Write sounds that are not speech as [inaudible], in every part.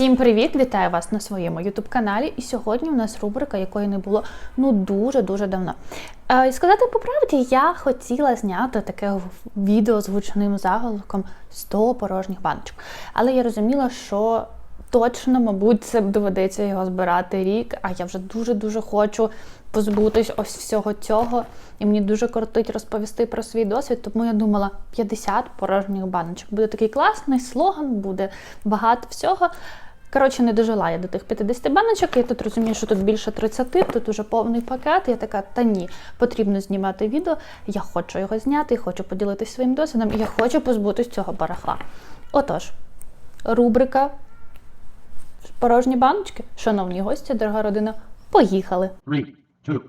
Всім привіт! Вітаю вас на своєму youtube каналі. І сьогодні у нас рубрика, якої не було ну дуже-дуже давно. Е, і сказати по правді, я хотіла зняти таке відео з гучним заголовком 100 порожніх баночок. Але я розуміла, що точно, мабуть, це доведеться його збирати рік, а я вже дуже-дуже хочу позбутись ось всього цього. І мені дуже кортить розповісти про свій досвід, тому я думала, 50 порожніх баночок. Буде такий класний слоган, буде багато всього. Коротше, не дожила я до тих 50 баночок. Я тут розумію, що тут більше 30, тут уже повний пакет. Я така, та ні, потрібно знімати відео. Я хочу його зняти, хочу поділитися своїм досвідом, я хочу позбутись цього барахла. Отож, рубрика Порожні баночки. Шановні гості, дорога родина, поїхали! Three, two.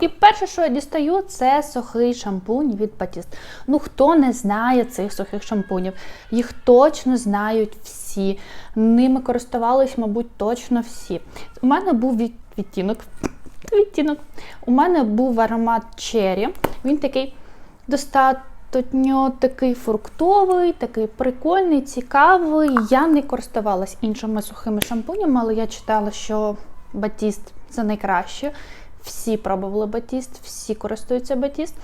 І перше, що я дістаю, це сухий шампунь від Batiste. Ну хто не знає цих сухих шампунів? Їх точно знають всі. Ними користувались, мабуть, точно всі. У мене був від- відтінок. Відтінок. У мене був аромат Cherry. Він такий достатньо такий фруктовий, такий прикольний, цікавий. Я не користувалась іншими сухими шампунями, але я читала, що Батіст це найкраще. Всі пробували Батіст, всі користуються Батіст.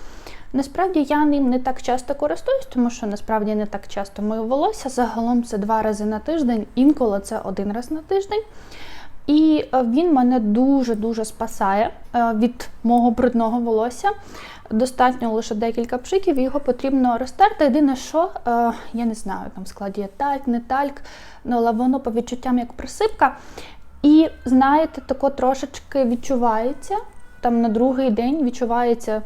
Насправді я ним не так часто користуюсь, тому що насправді не так часто мою волосся. Загалом це два рази на тиждень, інколи це один раз на тиждень. І е, він мене дуже-дуже спасає е, від мого брудного волосся. Достатньо лише декілька пшиків, його потрібно розтерти. Єдине, що е, я не знаю, там складі є тальк, не тальк, ну, але воно по відчуттям як присипка. І знаєте, тако трошечки відчувається. Там на другий день відчувається,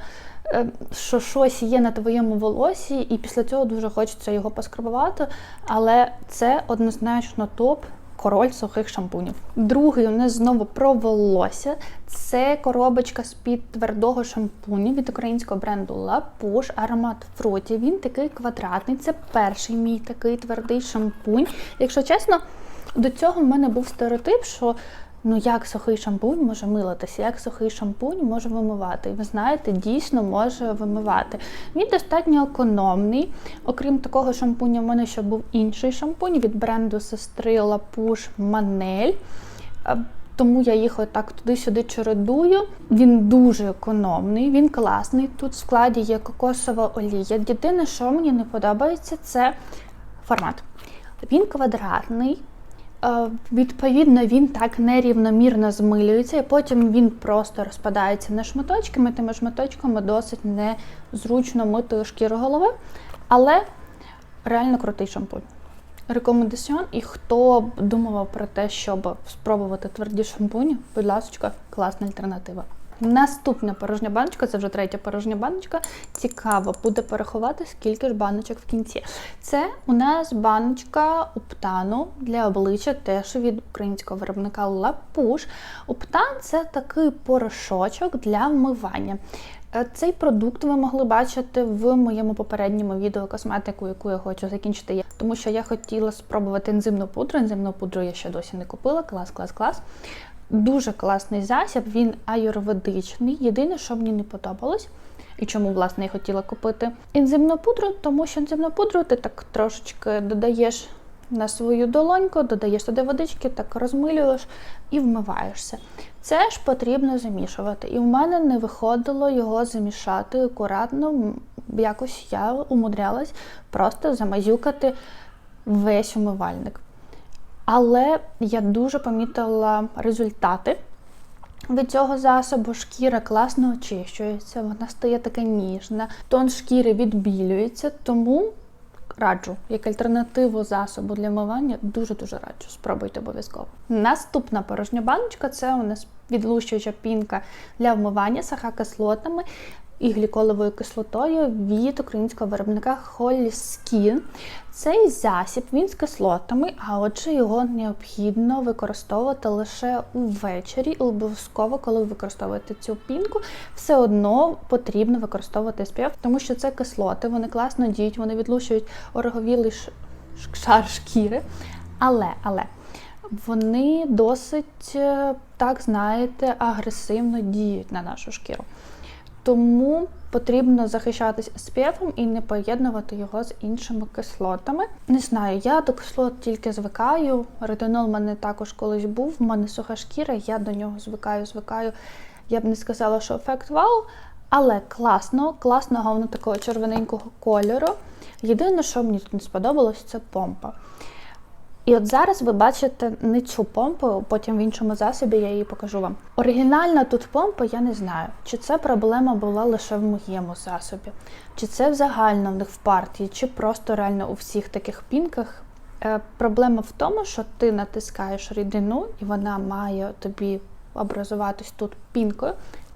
е, що щось є на твоєму волосі, і після цього дуже хочеться його поскрабувати. Але це однозначно топ. Король сухих шампунів. Другий у нас знову про волосся. Це коробочка з-під твердого шампуню від українського бренду La Push аромат фруті. Він такий квадратний. Це перший мій такий твердий шампунь. Якщо чесно, до цього в мене був стереотип, що ну як сухий шампунь може милитися, як сухий шампунь може вимивати. І ви знаєте, дійсно може вимивати. Він достатньо економний. Окрім такого шампуня, в мене ще був інший шампунь від бренду сестри Manel. Е, Тому я їх отак туди-сюди чередую. Він дуже економний, він класний. Тут в складі є кокосова олія. Єдине, що мені не подобається, це формат. Він квадратний. Е, Відповідно, він так нерівномірно змилюється, і потім він просто розпадається на шматочки. Ми тими шматочками досить незручно мити шкіру голови, але реально крутий шампунь. Рекомендаціон, і хто думав про те, щоб спробувати тверді шампуні, будь ласка, класна альтернатива. Наступна порожня баночка, це вже третя порожня баночка. Цікаво буде порахувати, скільки ж баночок в кінці. Це у нас баночка Уптану для обличчя, теж від українського виробника Push. Уптан це такий порошочок для вмивання. Е, Цей продукт ви могли бачити в моєму попередньому відео косметику, яку я хочу закінчити. Тому що я хотіла спробувати ензимну пудру. Ензимну пудру я ще досі не купила. Клас, клас, клас. Дуже класний засіб, він аюрведичний. Єдине, що мені не подобалось, і чому, власне, я хотіла купити ензимну пудру, тому що ензимну пудру ти так трошечки додаєш на свою долоньку, додаєш туди водички, так розмилюєш і вмиваєшся. Це ж потрібно замішувати. І в мене не виходило його замішати акуратно. Якось я умудрялась просто замазюкати весь умивальник. Але я дуже помітила результати від цього засобу. Шкіра класно очищується, вона стає така ніжна, тон шкіри відбілюється, тому раджу як альтернативу засобу для вмивання. Дуже дуже раджу. Спробуйте обов'язково. Наступна порожня баночка це у нас відлущуюча пінка для вмивання з кислотами і гліколовою кислотою від українського виробника Skin. Цей засіб він з кислотами, а отже його необхідно використовувати лише увечері. І обов'язково, коли ви використовуєте цю пінку, все одно потрібно використовувати SPF, тому що це кислоти, вони класно діють, вони відлущують ороговілий шар шкіри. Але, але вони досить, е, так знаєте, агресивно діють на нашу шкіру. Тому потрібно захищатись SPF і не поєднувати його з іншими кислотами. Не знаю, я до кислот тільки звикаю. Ретинол в мене також колись був. В мене суха шкіра, я до нього звикаю, звикаю. Я б не сказала, що ефект вау, але класно, класного воно такого червоненького кольору. Єдине, що мені тут не сподобалось, це помпа. І от зараз ви бачите не цю помпу, потім в іншому засобі я її покажу вам. Оригінальна тут помпа, я не знаю, чи це проблема була лише в моєму засобі, чи це взагально в них в партії, чи просто реально у всіх таких пінках. Е, проблема в тому, що ти натискаєш рідину, і вона має тобі образуватись тут пінкою.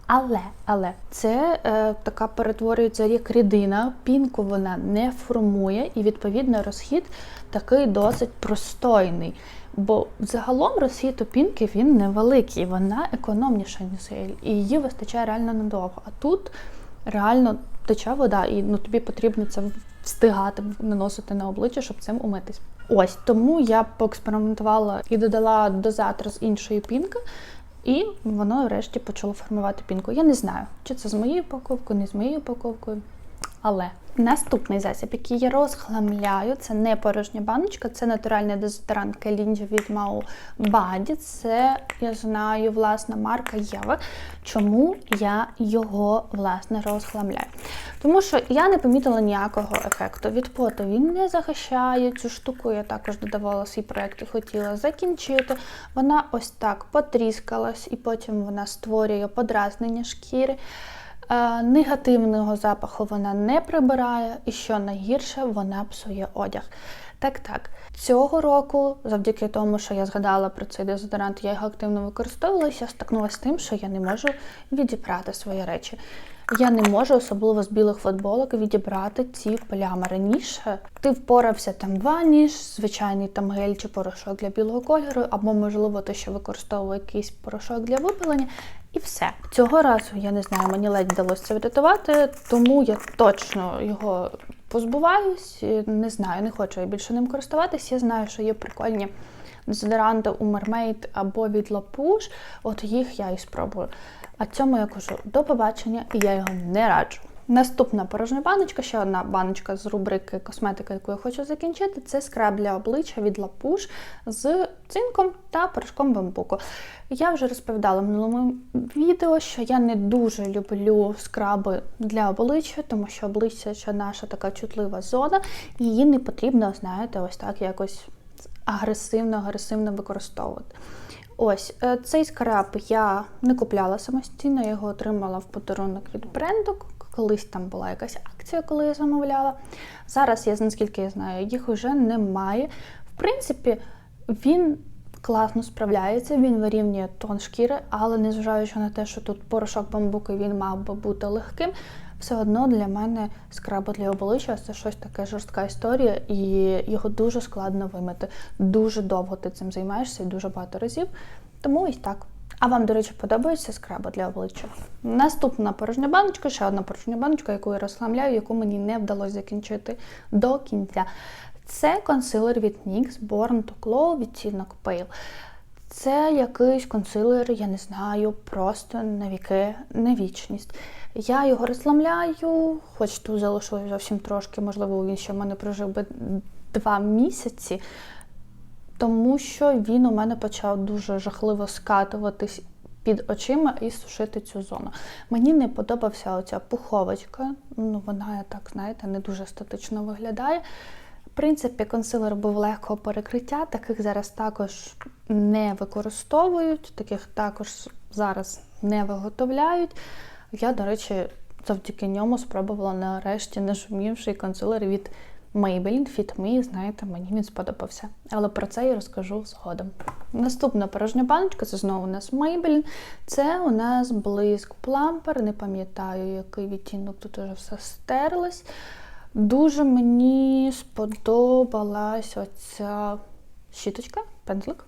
Але але це е, така перетворюється як рідина, пінку вона не формує, і відповідно розхід такий досить простойний. Бо загалом розхід у пінки він невеликий, вона економніша, ніж гель, і її вистачає реально надовго. А тут реально тече вода, і ну тобі потрібно це встигати наносити на обличчя, щоб цим умитись. Ось тому я поекспериментувала і додала дозатор з іншої пінки. І воно врешті почало формувати пінку. Я не знаю, чи це з моєю упаковкою, не з моєю упаковкою. Але наступний засіб, який я розхламляю, це не порожня баночка, це натуральний дезодорант Келінджа від Мау Баді. Це, я знаю, власна марка Єва. Чому я його власне розхламляю? Тому що я не помітила ніякого ефекту від поту. Він не захищає цю штуку. Я також додавала свій проєкт і хотіла закінчити. Вона ось так потріскалась, і потім вона створює подразнення шкіри. Е, негативного запаху вона не прибирає, і що найгірше, вона псує одяг. Так, так. Цього року, завдяки тому, що я згадала про цей дезодорант, я його активно використовувалася, стикнулася з тим, що я не можу відібрати свої речі. Я не можу, особливо з білих футболок, відібрати ці плями. Раніше ти впорався там ваніш, звичайний там гель чи порошок для білого кольору, або, можливо, ти ще використовував якийсь порошок для випилення, і все. Цього разу я не знаю, мені ледь вдалося врятувати, тому я точно його позбуваюсь. Не знаю, не хочу я більше ним користуватись. Я знаю, що є прикольні дезодоранти у Mermaid або від Лапуш. От їх я і спробую. А цьому я кажу до побачення, і я його не раджу. Наступна порожня баночка, ще одна баночка з рубрики косметика, яку я хочу закінчити, це скраб для обличчя від Лапуш з цинком та порошком бамбуку. Я вже розповідала в минулому відео, що я не дуже люблю скраби для обличчя, тому що обличчя це наша така чутлива зона, і її не потрібно, знаєте, ось так якось агресивно-агресивно використовувати. Ось е, цей скраб я не купляла самостійно, я його отримала в подарунок від бренду. Колись там була якась акція, коли я замовляла. Зараз, я наскільки я знаю, їх вже немає. В принципі, він класно справляється, він вирівнює тон шкіри, але незважаючи на те, що тут порошок бамбуку він мав би бути легким, все одно для мене скраба для обличчя це щось таке жорстка історія, і його дуже складно вимити. Дуже довго ти цим займаєшся і дуже багато разів. Тому ось так. А вам, до речі, подобається скраба для обличчя? Наступна порожня баночка, ще одна порожня баночка, яку я розхламляю, яку мені не вдалося закінчити до кінця. Це консилер від NYX Born to Glow відтінок Pale. Це якийсь консилер, я не знаю, просто на віки, на вічність. Я його розламляю, хоч тут залишилось зовсім трошки, можливо, він ще в мене прожив би два місяці, тому що він у мене почав дуже жахливо скатуватись під очима і сушити цю зону. Мені не подобався оця пуховочка, ну вона, так, знаєте, не дуже естетично виглядає. В принципі, консилер був легкого перекриття, таких зараз також не використовують, таких також зараз не виготовляють. Я, до речі, завдяки ньому спробувала нарешті нашумівший консилер від Maybelline Fit Me, знаєте, мені він сподобався. Але про це я розкажу згодом. Наступна порожня баночка це знову у нас Maybelline. Це у нас блиск плампер. Не пам'ятаю, який відтінок тут уже все стерлось. Дуже мені сподобалась оця щіточка, пензлик.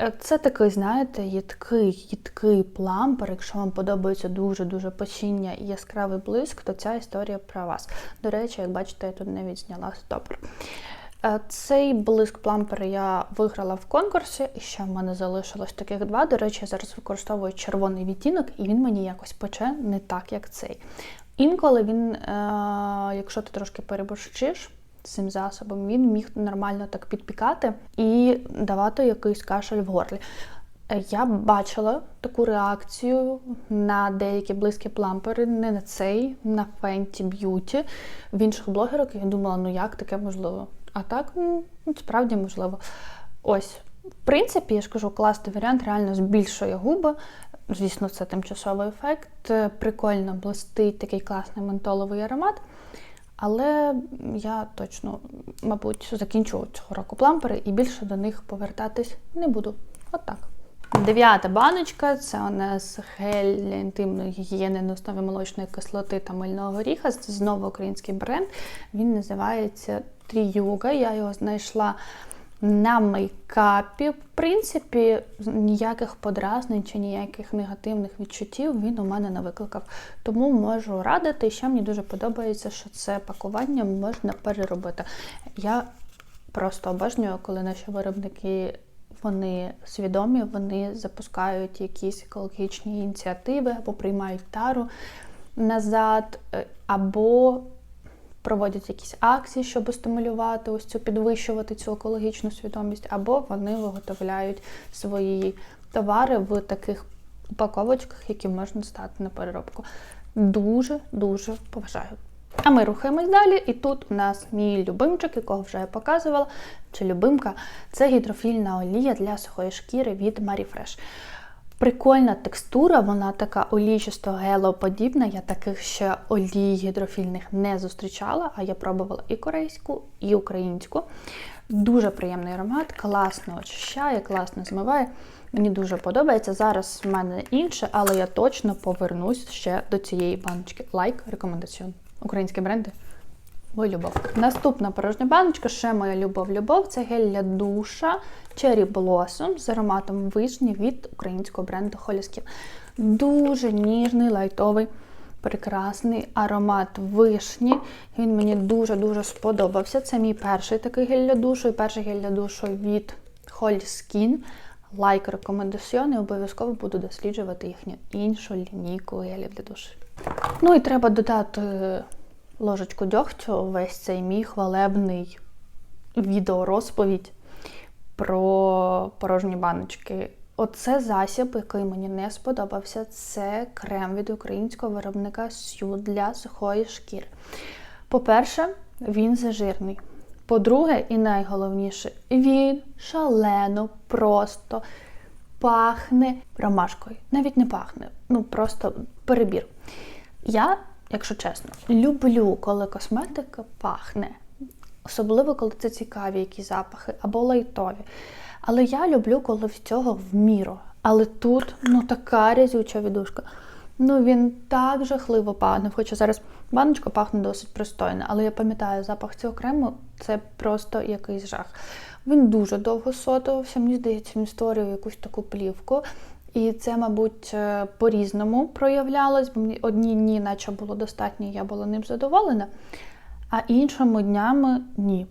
Е, Це такий, знаєте, їдкий, їдкий плампер. Якщо вам подобається дуже-дуже печіння і яскравий блиск, то ця історія про вас. До речі, як бачите, я тут навіть зняла стопор. Е, Цей блиск плампер я виграла в конкурсі, і ще в мене залишилось таких два. До речі, я зараз використовую червоний відтінок, і він мені якось пече не так, як цей. Інколи він, е, якщо ти трошки переборщиш цим засобом, він міг нормально так підпікати і давати якийсь кашель в горлі. Е, Я бачила таку реакцію на деякі близькі плампери, не на цей, на Fenty Beauty, в інших блогерок. Я думала, ну як таке можливо? А так, ну, справді можливо. Ось, в принципі, я ж кажу, класний варіант реально збільшує губи. Звісно, це тимчасовий ефект. Е, Прикольно блистить такий класний ментоловий аромат. Але я точно, мабуть, закінчу цього року плампери і більше до них повертатись не буду. От так. Дев'ята баночка це у нас гель для інтимної гігієни на основі молочної кислоти та мильного горіха. Це знову український бренд. Він називається Тріюга. Я його знайшла на мейкапі. В принципі, ніяких подразнень чи ніяких негативних відчуттів він у мене не викликав. Тому можу радити. І ще мені дуже подобається, що це пакування можна переробити. Я просто обожнюю, коли наші виробники вони свідомі, вони запускають якісь екологічні ініціативи або приймають тару назад, е, або проводять якісь акції, щоб стимулювати ось цю підвищувати цю екологічну свідомість, або вони виготовляють свої товари в таких упаковочках, які можна стати на переробку. Дуже дуже поважаю. А ми рухаємось далі, і тут у нас мій любимчик, якого вже я показувала, чи любимка це гідрофільна олія для сухої шкіри від Marifresh. Прикольна текстура, вона така олійчасто гелоподібна. Я таких ще олій гідрофільних не зустрічала, а я пробувала і корейську, і українську. Дуже приємний аромат, класно очищає, класно змиває. Мені дуже подобається. Зараз в мене інше, але я точно повернусь ще до цієї баночки. Лайк, рекомендаціон. Українські бренди. Мою любов. Наступна порожня баночка, ще моя любов-любов. Це гель для душа Cherry Blossom з ароматом вишні від українського бренду Skin. Дуже ніжний, лайтовий, прекрасний аромат вишні. Він мені дуже-дуже сподобався. Це мій перший такий гель для душу і перший гель для душу від Holy Skin. Лайк рекомендаціон і обов'язково буду досліджувати їхню іншу лінійку гелів для душу. Ну і треба додати ложечку дьогтю весь цей мій хвалебний відеорозповідь про порожні баночки. Оце засіб, який мені не сподобався. Це крем від українського виробника Сю для сухої шкіри. По-перше, він зажирний. По-друге, і найголовніше, він шалено просто пахне ромашкою. Навіть не пахне, ну просто перебір. Я, якщо чесно, люблю, коли косметика пахне. Особливо, коли це цікаві якісь запахи або лайтові. Але я люблю, коли в цього в міру. Але тут ну така рязюча відушка. Ну він так жахливо пахне. Хоча зараз баночка пахне досить пристойно, але я пам'ятаю, запах цього крему це просто якийсь жах. Він дуже довго сотувався, мені здається, він створював якусь таку плівку. І це, мабуть, е, по-різному проявлялось, бо мені одні дні, наче було достатньо, я була ним задоволена, а іншими днями ні.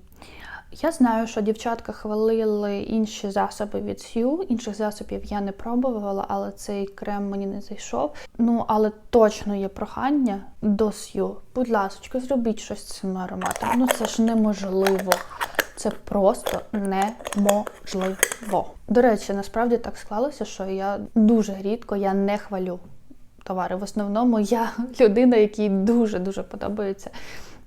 Я знаю, що дівчатка хвалили інші засоби від Сью, інших засобів я не пробувала, але цей крем мені не зайшов. Ну, але точно є прохання до Сью. Будь ласка, зробіть щось з цим ароматом. Ну це ж неможливо. Це просто неможливо. До речі, насправді так склалося, що я дуже рідко я не хвалю товари. В основному я [laughs] людина, якій дуже-дуже подобаються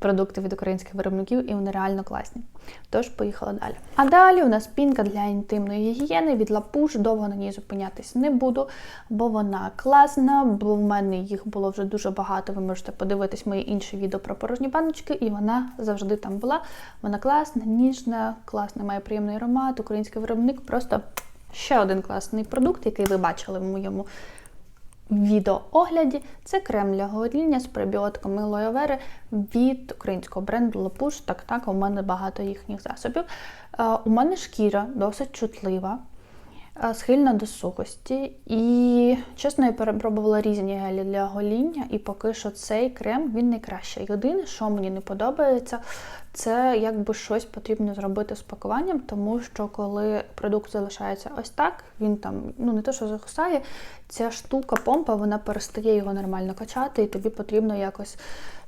продукти від українських виробників, і вони реально класні. Тож, поїхала далі. А далі у нас пінка для інтимної гігієни від Лапуш. Довго на ній зупинятись не буду, бо вона класна, бо в мене їх було вже дуже багато. Ви можете подивитись мої інші відео про порожні баночки, і вона завжди там була. Вона класна, ніжна, класна, має приємний аромат. Український виробник просто ще один класний продукт, який ви бачили в моєму відеоогляді. Це крем для гоління з пробіотиками Лойовери від українського бренду Лапуш. Так, так, у мене багато їхніх засобів. Е, У мене шкіра досить чутлива. Е, схильна до сухості. І, чесно, я перепробувала різні гелі для гоління, і поки що цей крем він найкращий. Єдине, що мені не подобається, це якби щось потрібно зробити з пакуванням, тому що коли продукт залишається ось так, він там ну не те, що загусає, ця штука помпа вона перестає його нормально качати, і тобі потрібно якось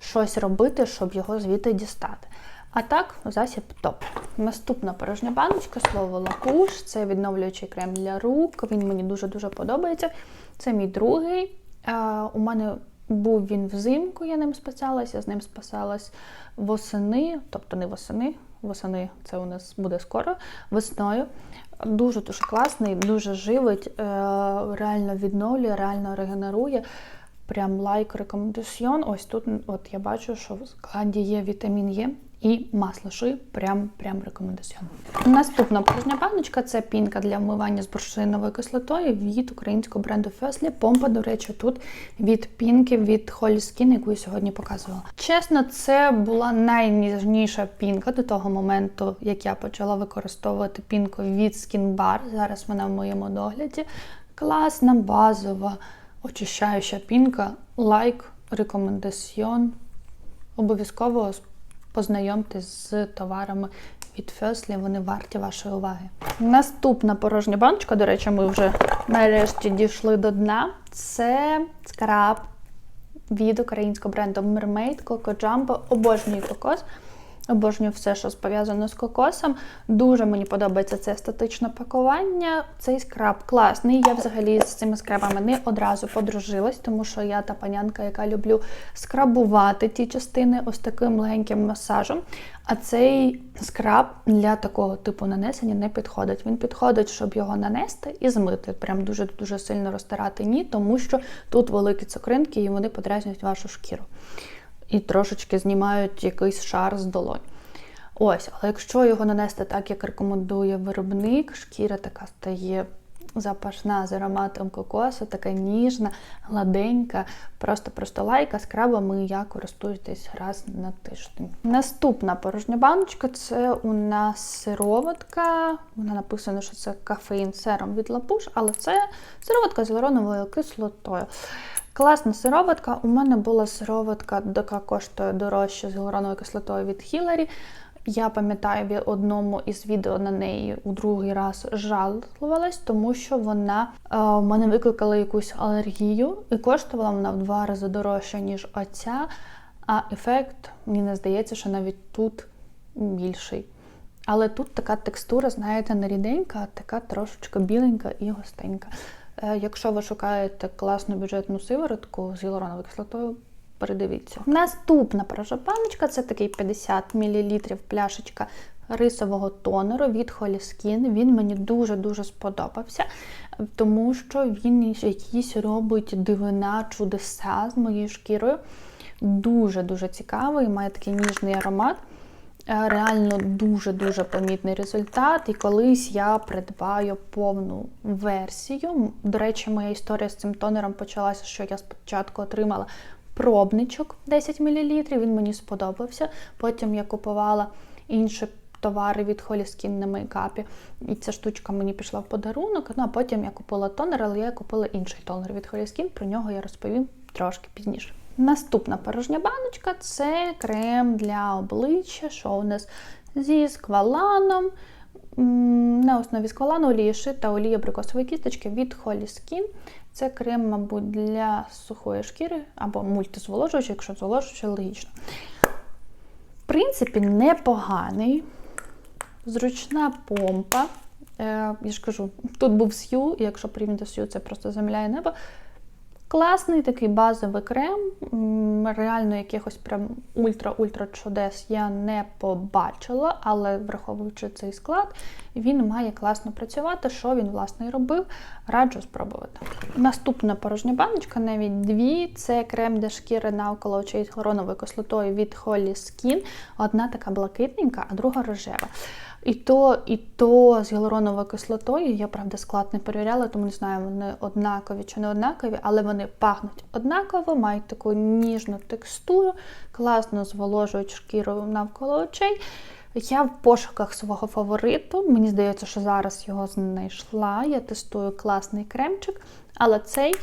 щось робити, щоб його звідти дістати. А так, засіб топ. Наступна порожня баночка, слово лакуш. Це відновлюючий крем для рук. Він мені дуже-дуже подобається. Це мій другий. У мене був він взимку, я ним спасалась, я з ним спасалась восени, тобто не восени, восени це у нас буде скоро, весною. Дуже дуже класний, дуже живить, е, реально відновлює, реально регенерує. Прям лайк рекомендаціон. Ось тут от я бачу, що в складі є вітамін Е і масло ши. Прям прям рекомендаціон. Наступна порожня баночка це пінка для вмивання з бурштиновою кислотою від українського бренду Феслі. Помпа, до речі, тут від пінки від Holy Skin, яку я сьогодні показувала. Чесно, це була найніжніша пінка до того моменту, як я почала використовувати пінку від Skin Bar. Зараз вона в моєму догляді. Класна, базова, очищаюча пінка. Лайк, рекомендаціон. Обов'язково познайомтесь з товарами від Феслі, вони варті вашої уваги. Наступна порожня баночка, до речі, ми вже нарешті дійшли до дна. Це скраб від українського бренду Mermaid Coco Jumbo. Обожнюю кокос. Обожнюю все, що пов'язано з кокосом. Дуже мені подобається це естетичне пакування. Цей скраб класний. Я взагалі з цими скрабами не одразу подружилась, тому що я та панянка, яка люблю скрабувати ті частини ось таким легеньким масажем. А цей скраб для такого типу нанесення не підходить. Він підходить, щоб його нанести і змити. Прям дуже-дуже сильно розтирати ні, тому що тут великі цукринки і вони подразнюють вашу шкіру і трошечки знімають якийсь шар з долонь. Ось, але якщо його нанести так, як рекомендує виробник, шкіра така стає запашна з ароматом кокосу, така ніжна, гладенька, просто просто лайка з крабами я користуюсь раз на тиждень. Наступна порожня баночка це у нас сироватка. Вона написано, що це кафеїн сером від лапуш, але це сироватка з гіалуроновою кислотою. Класна сироватка. У мене була сироватка, яка коштує дорожче з гіалуроновою кислотою від Хіларі. Я пам'ятаю, в одному із відео на неї у другий раз жалувалась, тому що вона е, в мене викликала якусь алергію, і коштувала вона в два рази дорожче, ніж оця. А ефект, мені не здається, що навіть тут більший. Але тут така текстура, знаєте, не ріденька, а така трошечки біленька і густенька. Е, якщо ви шукаєте класну бюджетну сиворотку з гіалуроновою кислотою, передивіться. Наступна паражопаночка це такий 50 мл пляшечка рисового тонеру від Holy Він мені дуже-дуже сподобався, тому що він якісь робить дивина, чудеса з моєю шкірою. Дуже-дуже цікавий, має такий ніжний аромат. Е, реально дуже-дуже помітний результат. І колись я придбаю повну версію. До речі, моя історія з цим тонером почалася, що я спочатку отримала пробничок 10 мл, він мені сподобався. Потім я купувала інші товари від Skin на мейкапі. І ця штучка мені пішла в подарунок. Ну а потім я купила тонер, але я купила інший тонер від Skin, Про нього я розповім трошки пізніше. Наступна порожня баночка це крем для обличчя, що у нас зі скваланом. На основі сквалану олії ши та олії абрикосової кісточки від Holy Skin. Це крем, мабуть, для сухої шкіри або мультизволожуючий, якщо зволожуючий, логічно. В принципі, непоганий, зручна помпа. Е, Я ж кажу, тут був сью, якщо порівняти сью, це просто земля і небо. Класний такий базовий крем. Реально якихось прям ультра-ультра чудес я не побачила, але враховуючи цей склад, він має класно працювати. Що він, власне, і робив, раджу спробувати. Наступна порожня баночка, навіть дві. Це крем для шкіри навколо очей з хлороновою кислотою від Holy Skin. Одна така блакитненька, а друга рожева. І то, і то з гіалуроновою кислотою, я, правда, склад не перевіряла, тому не знаю, вони однакові чи не однакові, але вони пахнуть однаково, мають таку ніжну текстуру, класно зволожують шкіру навколо очей. Я в пошуках свого фавориту. Мені здається, що зараз його знайшла. Я тестую класний кремчик, але цей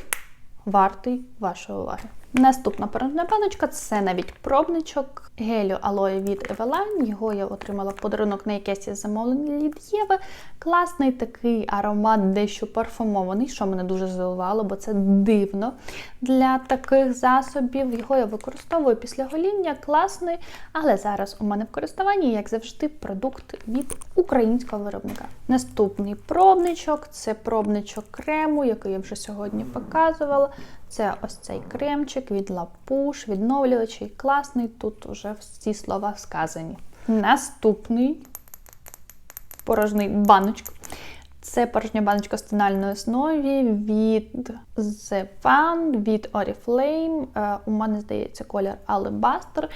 вартий вашої уваги. Наступна порожня баночка це навіть пробничок гелю алоє від Eveline. Його я отримала в подарунок на якесь із замовлення від Єви. Класний такий аромат, дещо парфумований, що мене дуже здивувало, бо це дивно для таких засобів. Його я використовую після гоління, класний, але зараз у мене в користуванні, як завжди, продукт від українського виробника. Наступний пробничок це пробничок крему, який я вже сьогодні показувала. Це ось цей кремчик від Лапуш, відновлювачий, класний. Тут вже всі слова сказані. Наступний порожний баночок. Це порожня баночка з тональної основі від The Fun, від Oriflame. Е, У мене здається колір Alabaster.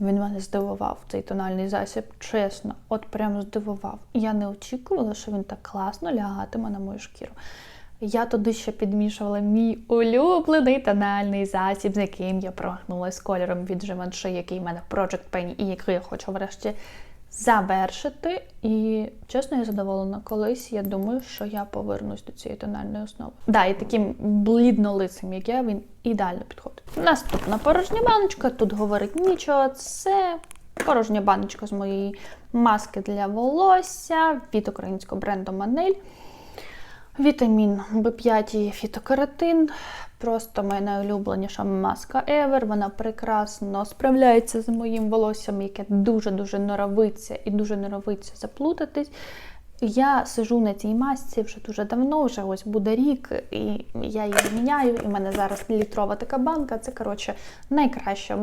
Він мене здивував, цей тональний засіб, чесно, от прямо здивував. Я не очікувала, що він так класно лягатиме на мою шкіру. Я туди ще підмішувала мій улюблений тональний засіб, з яким я прогнулася кольором від Givenchy, який в мене Project Penny і який я хочу врешті завершити. І чесно, я задоволена колись. Я думаю, що я повернусь до цієї тональної основи. Да, і таким бліднолицем, як я, він ідеально підходить. Наступна порожня баночка. Тут говорить нічого. Це порожня баночка з моєї маски для волосся від українського бренду Манель. Вітамін В5 і фітокератин. Просто моя найулюбленіша маска Ever. Вона прекрасно справляється з моїм волоссям, яке дуже-дуже норовиться і дуже норовиться заплутатись. Я сижу на цій масці вже дуже давно, вже ось буде рік, і я її міняю. І в мене зараз літрова така банка. Це, коротше, найкраща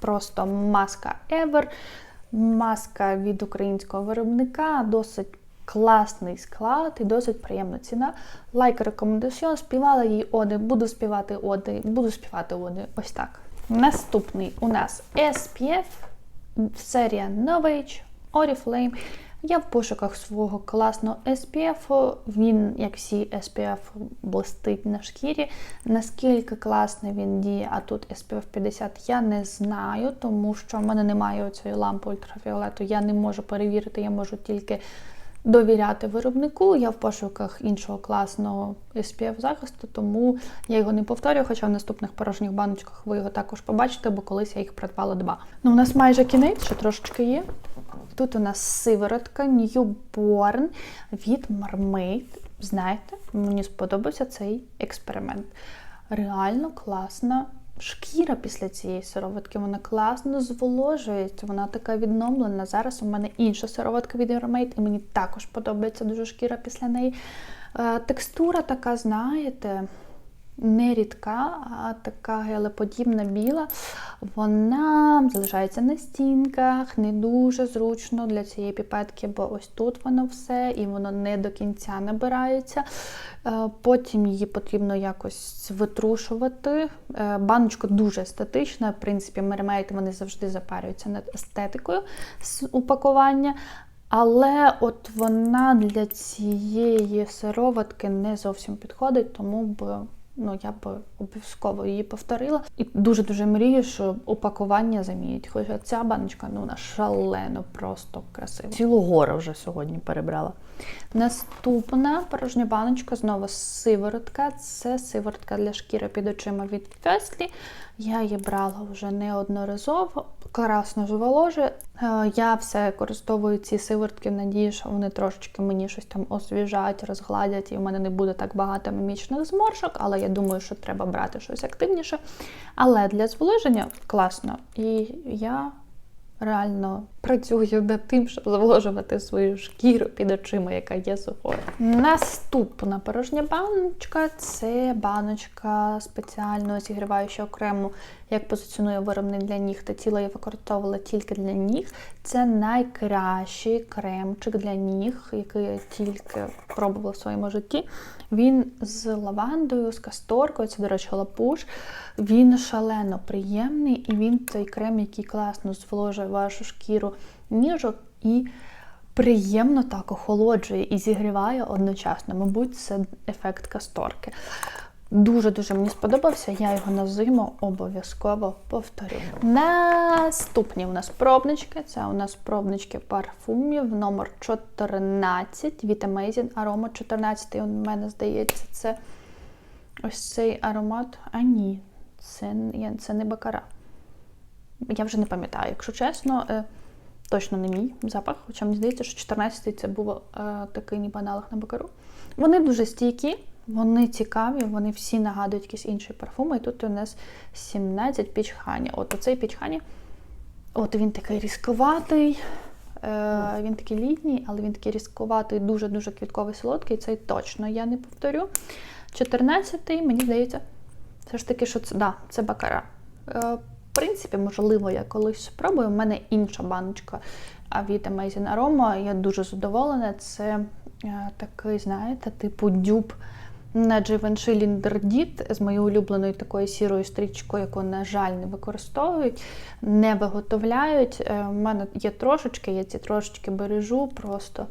просто маска Ever. Маска від українського виробника, досить класний склад і досить приємна ціна. Лайк рекомендаціон, співала їй оди, буду співати оди, буду співати оди. Ось так. Наступний у нас SPF, серія Novage, Oriflame. Я в пошуках свого класного SPF. Він, як всі SPF, блистить на шкірі. Наскільки класний він діє, а тут SPF 50, я не знаю, тому що в мене немає цієї лампи ультрафіолету. Я не можу перевірити, я можу тільки довіряти виробнику. Я в пошуках іншого класного SPF захисту, тому я його не повторюю, хоча в наступних порожніх баночках ви його також побачите, бо колись я їх придбала два. Ну, у нас майже кінець, ще трошечки є. Тут у нас сиворотка Newborn від Marmite. Знаєте, мені сподобався цей експеримент. Реально класна шкіра після цієї сироватки, вона класно зволожується, вона така відновлена. Зараз у мене інша сироватка від Euromate, і мені також подобається дуже шкіра після неї. Е, текстура така, знаєте, не рідка, а така гелеподібна біла. Вона залишається на стінках, не дуже зручно для цієї піпетки, бо ось тут воно все, і воно не до кінця набирається. Е, потім її потрібно якось витрушувати. Е, баночка дуже естетична. В принципі, мермейти вони завжди запарюються над естетикою з упакування. Але от вона для цієї сироватки не зовсім підходить, тому б ну я б обов'язково її повторила. І дуже-дуже мрію, що упакування замінять. Хоча ця баночка ну вона шалено, просто красива. Цілу гору вже сьогодні перебрала. Наступна порожня баночка, знову сиворотка. Це сиворотка для шкіри під очима від Феслі. Я її брала вже неодноразово, класно зволожує. Е, я все користовую ці сивертки, надію, що вони трошечки мені щось там освіжать, розгладять, і в мене не буде так багато мімічних зморшок, але я думаю, що треба брати щось активніше. Але для зволоження класно. І я реально працюю над тим, щоб зволожувати свою шкіру під очима, яка є сухою. Наступна порожня баночка це баночка спеціально зігріваючого крему, як позиціонує виробник для ніг та тіла. Я використовувала тільки для ніг. Це найкращий кремчик для ніг, який я тільки пробувала в своєму житті. Він з лавандою, з касторкою, це, до речі, лапуш. Він шалено приємний, і він той крем, який класно зволожує вашу шкіру ніжок і приємно так охолоджує і зігріває одночасно. Мабуть, це ефект касторки. Дуже-дуже мені сподобався. Я його на зиму обов'язково повторю. Наступні у нас пробнички. Це у нас пробнички парфумів номер 14 від Amazing Aroma 14. У мене здається, це ось цей аромат. А ні, це, це не бакара. Я вже не пам'ятаю, якщо чесно. Е, Точно не мій запах, хоча мені здається, що 14-й це був е, такий ніби аналог на бакару. Вони дуже стійкі, вони цікаві, вони всі нагадують якісь інші парфуми. І тут у нас 17 пічхані. От оцей пічхані, от він такий різковатий, е, він такий літній, але він такий різковатий, дуже-дуже квітковий солодкий. Цей точно я не повторю. 14-й, мені здається, все ж таки, що це, да, це бакара. Е, принципі, можливо, я колись спробую. У мене інша баночка від Amazing Aroma. Я дуже задоволена. Це е, такий, знаєте, типу дюб на Givenchy Ліндердіт з моєю улюбленою такою сірою стрічкою, яку, на жаль, не використовують, не виготовляють. Е, У мене є трошечки, я ці трошечки бережу просто.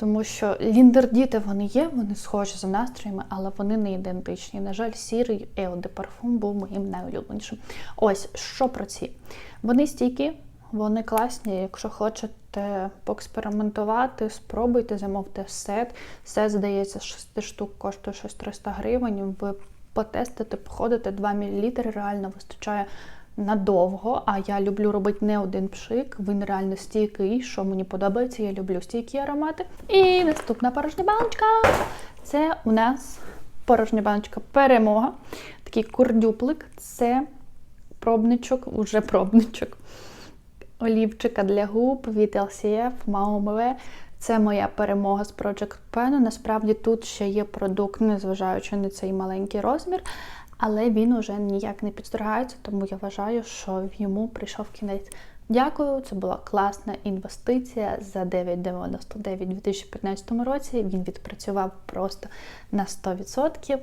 Тому що ліндердіти вони є, вони схожі за настроями, але вони не ідентичні. На жаль, сірий Ео де парфум був моїм найулюбленішим. Ось що про ці. Вони стійкі, вони класні. Якщо хочете поекспериментувати, спробуйте, замовте сет. Сет, здається, 6 штук коштує щось 300 гривень. Ви потестите, походите 2 мл, реально вистачає надовго. А я люблю робити не один пшик. Він реально стійкий, що мені подобається. Я люблю стійкі аромати. І наступна порожня баночка. Це у нас порожня баночка перемога. Такий курдюплик. Це пробничок, уже пробничок. Олівчика для губ від LCF Maumeve. Це моя перемога з Project Pen. Насправді тут ще є продукт, незважаючи на цей маленький розмір, але він уже ніяк не підстригається, тому я вважаю, що йому прийшов кінець. Дякую, це була класна інвестиція за 9,99 у 2015 році. Він відпрацював просто на 100%.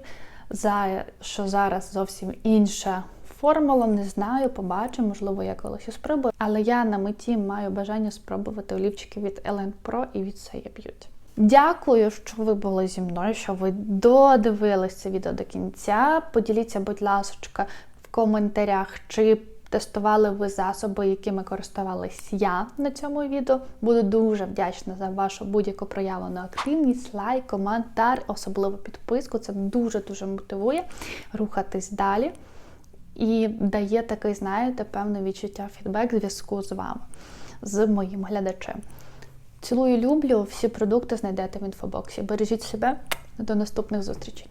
За що зараз зовсім інша формула, не знаю, побачимо, можливо, я колись і спробую. Але я на меті маю бажання спробувати олівчики від Ellen Pro і від Saya Beauty. Дякую, що ви були зі мною, що ви додивились це відео до кінця. Поділіться, будь ласка, в коментарях, чи тестували ви засоби, якими користувалась я на цьому відео. Буду дуже вдячна за вашу будь-яку проявлену активність, лайк, коментар, особливо підписку. Це дуже-дуже мотивує рухатись далі і дає такий, знаєте, певне відчуття фідбек зв'язку з вами, з моїм глядачем. Цілую, люблю. Всі продукти знайдете в інфобоксі. Бережіть себе. До наступних зустрічей.